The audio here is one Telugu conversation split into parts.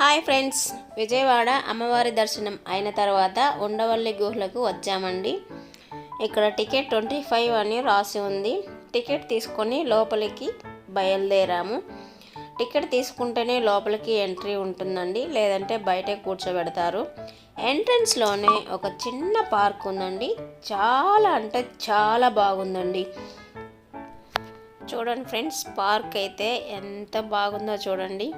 హాయ్ ఫ్రెండ్స్ విజయవాడ అమ్మవారి దర్శనం అయిన తర్వాత ఉండవల్లి గుహలకు వచ్చామండి. ఇక్కడ టికెట్ ట్వంటీ ఫైవ్ అని రాసి ఉంది. టికెట్ తీసుకొని లోపలికి బయలుదేరాము. టికెట్ తీసుకుంటేనే లోపలికి ఎంట్రీ ఉంటుందండి లేదంటే బయటే కూర్చోబెడతారు. ఎంట్రన్స్లోనే ఒక చిన్న పార్క్ ఉందండి చాలా అంటే చాలా బాగుందండి. చూడండి ఫ్రెండ్స్ పార్క్ అయితే ఎంత బాగుందో చూడండి.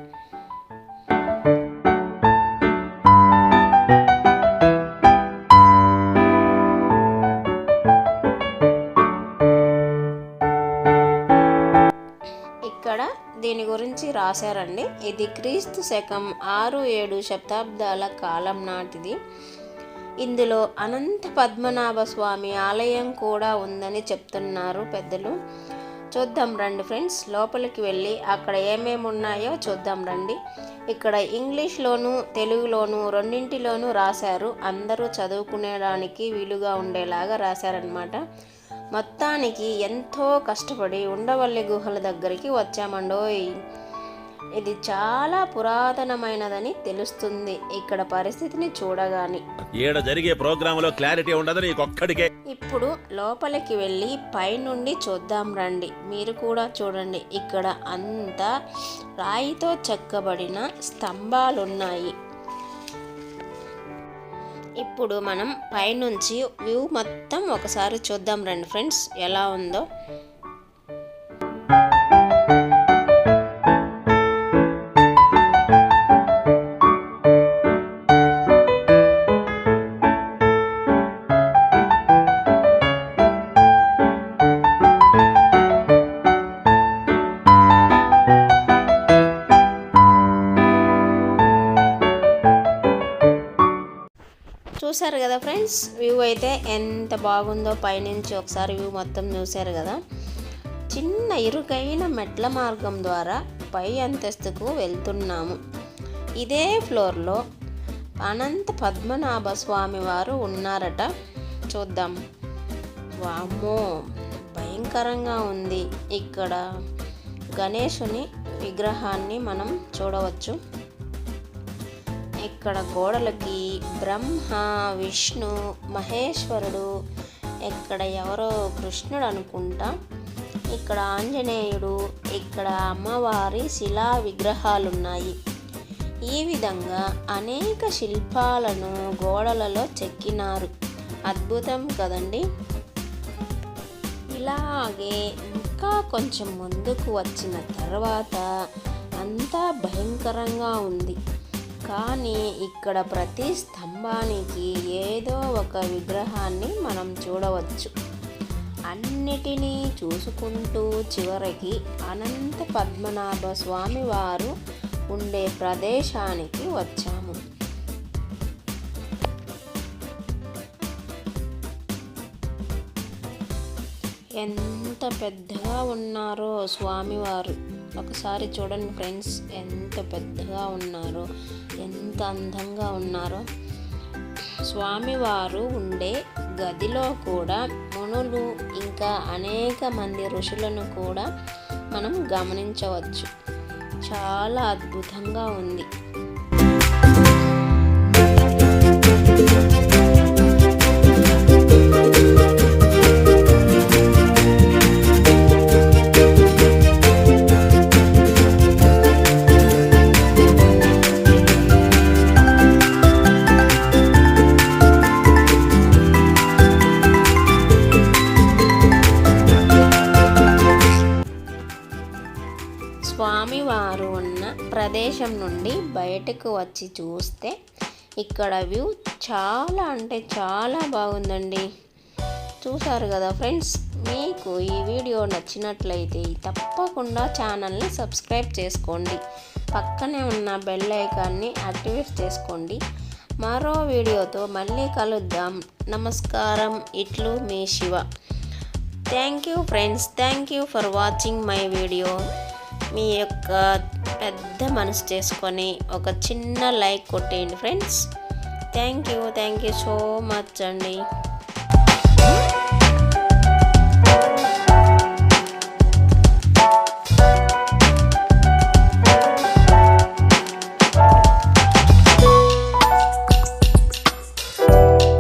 దీని గురించి రాశారండి. ఇది క్రీస్తు శకం ఆరు ఏడు శతాబ్దాల కాలం నాటిది. ఇందులో అనంత పద్మనాభ స్వామి ఆలయం కూడా ఉందని చెప్తున్నారు పెద్దలు. చూద్దాం రండి ఫ్రెండ్స్ లోపలికి వెళ్ళి అక్కడ ఏమేమి ఉన్నాయో చూద్దాం రండి. ఇక్కడ ఇంగ్లీష్లోను తెలుగులోను రెండింటిలోనూ రాశారు. అందరూ చదువుకునేడానికి వీలుగా ఉండేలాగా రాశారనమాట మొత్తానికి ఎంతో కష్టపడి ఉండవల్లి గుహల దగ్గరికి వచ్చామండోయ్. ఇది చాలా పురాతనమైనదని తెలుస్తుంది. ఇక్కడ పరిస్థితిని చూడగాని. ఈడ జరిగే ప్రోగ్రాములో క్లారిటీ ఉండదు నీకొక్కడికే. ఇప్పుడు లోపలికి వెళ్ళి పైనుండి చూద్దాం రండి. మీరు కూడా చూడండి. ఇక్కడ అంతా రాయితో చెక్కబడిన స్తంభాలున్నాయి. ఇప్పుడు మనం పైనుంచి వ్యూ మొత్తం ఒకసారి చూద్దాం రండి ఫ్రెండ్స్ ఎలా ఉందో. చూసారు కదా ఫ్రెండ్స్? వ్యూ అయితే ఎంత బాగుందో పైనుంచి ఒకసారి వ్యూ మొత్తం చూశారు కదా. చిన్న ఇరుకైన మెట్ల మార్గం ద్వారా పై అంతస్తుకు వెళ్తున్నాము. ఇదే ఫ్లోర్లో అనంత పద్మనాభ స్వామి వారు ఉన్నారట. చూద్దాం. వామ్మో! భయంకరంగా ఉంది. ఇక్కడ గణేశుని విగ్రహాన్ని మనం చూడవచ్చు. ఇక్కడ గోడలకి బ్రహ్మ విష్ణు మహేశ్వరుడు ఇక్కడ ఎవరో కృష్ణుడు అనుకుంటా ఇక్కడ ఆంజనేయుడు ఇక్కడ అమ్మవారి శిలా విగ్రహాలు ఉన్నాయి ఈ విధంగా అనేక శిల్పాలను గోడలలో చెక్కినారు. అద్భుతం కదండి? ఇలాగే ఇంకా కొంచెం ముందుకు వచ్చిన తర్వాత అంతా భయంకరంగా ఉంది. కానీ ఇక్కడ ప్రతి స్తంభానికి ఏదో ఒక విగ్రహాన్ని మనం చూడవచ్చు. అన్నిటినీ చూసుకుంటూ చివరికి అనంత పద్మనాభ స్వామి వారు ఉండే ప్రదేశానికి వచ్చాము. ఎంత పెద్దగా ఉన్నారో స్వామివారు ఒకసారి చూడండి ఫ్రెండ్స్ ఎంత పెద్దగా ఉన్నారో ఎంత అందంగా ఉన్నారో. స్వామివారు ఉండే గదిలో కూడా మునులు ఇంకా అనేక మంది ఋషులను కూడా మనం గమనించవచ్చు. చాలా అద్భుతంగా ఉంది. వారు ఉన్న ప్రదేశం నుండి బయటకు వచ్చి చూస్తే ఇక్కడ వ్యూ చాలా అంటే చాలా బాగుందండి. చూసారు కదా ఫ్రెండ్స్? మీకు ఈ వీడియో నచ్చినట్లయితే తప్పకుండా ఛానల్ని సబ్స్క్రైబ్ చేసుకోండి. పక్కనే ఉన్న బెల్ ఐకాన్ని యాక్టివేట్ చేసుకోండి. మరో వీడియోతో మళ్ళీ కలుద్దాం. నమస్కారం. ఇట్లు మీ Shiva. Thank you friends. Thank you for watching my video. మీ యొక్క పెద్ద మనసు చేసుకొని ఒక చిన్న లైక్ కొట్టేయండి friends thank you thank you so much అండి.